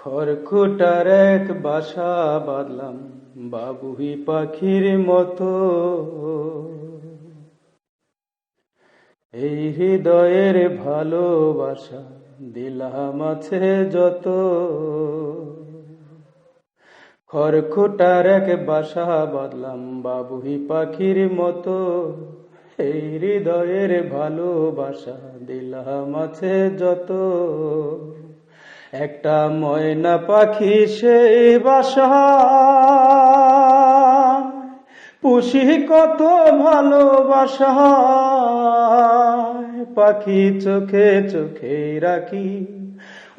খড়কুটার এক বাসা বাঁধলাম বাবুই পাখির মতো। এই হৃদয়ের ভালোবাসা দিলাম আছে যত। খড়কুটার এক বাসা বাঁধলাম বাবুই পাখির মতো। এই হৃদয়ের ভালোবাসা দিলাম আছে যত। একটা ময়না পাখি সেই বাসা। পুষি কত ভালোবাসা। পাখি চোখে চোখে রাখি।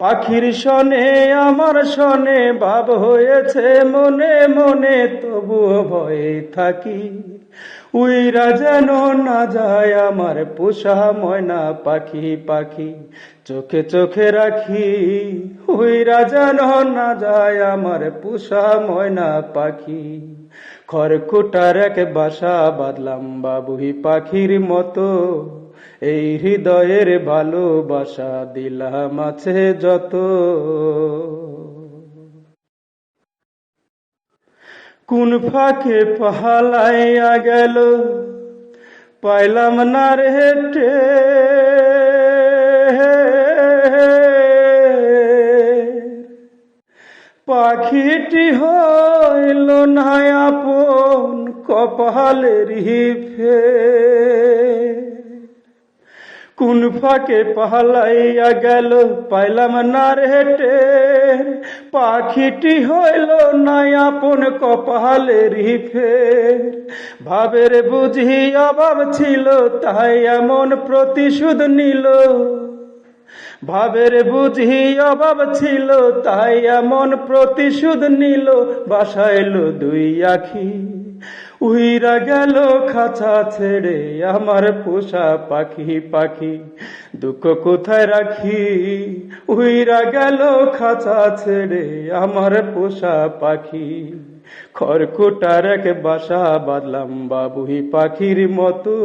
পাখির সনে আমার সনে ভাব হয়েছে মনে মনে, তবুও ভয়ে থাকি। উইরা যেন না যায় আমার পোষা ময়না পাখি পাখি, চোখে চোখে রাখি। উইরা যেন না যায় আমার পোষা ময়না পাখি, খড়কুটার এক বাসা বাদলাম বাবুই পাখির মতো। এই হৃদয়ের ভালোবাসা দিলাম আছে যত। কোন ফাঁকে পাহালাইয়া গেল, পাইলাম না রেটে পাখিটি হইল না আপন কপালের ফে কোন ফাঁকে পালাইয়া গেল, পাইলাম না রেটে পাখিটি হইল না আপন কপালের ফের। ভাবের বুঝি অভাব ছিল তাই এমন প্রতিশোধ নিল। ভাবের বুঝি অভাব ছিল তাই এমন প্রতিশোধ নিল। বাসাইলো দুই আখি। উইরা গেল খাঁচা ছেড়ে আমার পোষা পাখি পাখি। দুঃখ কোথায় রাখি? উইরা গেল খাঁচা ছেড়ে আমার পোষা পাখি। খড়কুটার এক বাসা বাঁধলাম বাবুই পাখির মতো।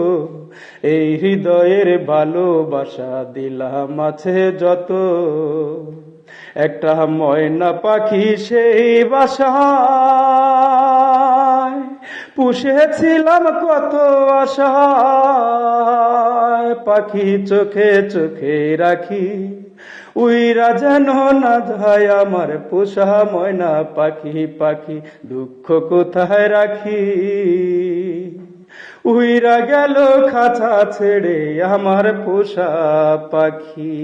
এই হৃদয়ের ভালোবাসা দিলাম আছে যত। একটা ময়না পাখি সেই বাসা। পুষেছিলাম কত আশা পাখি চোখে চোখে রাখি, উইরা যেন না যায় আমার পোষা ময়না পাখি পাখি দুঃখ কোথায় রাখি? উইরা গেল খাঁচা ছেড়ে আমার পোষা পাখি।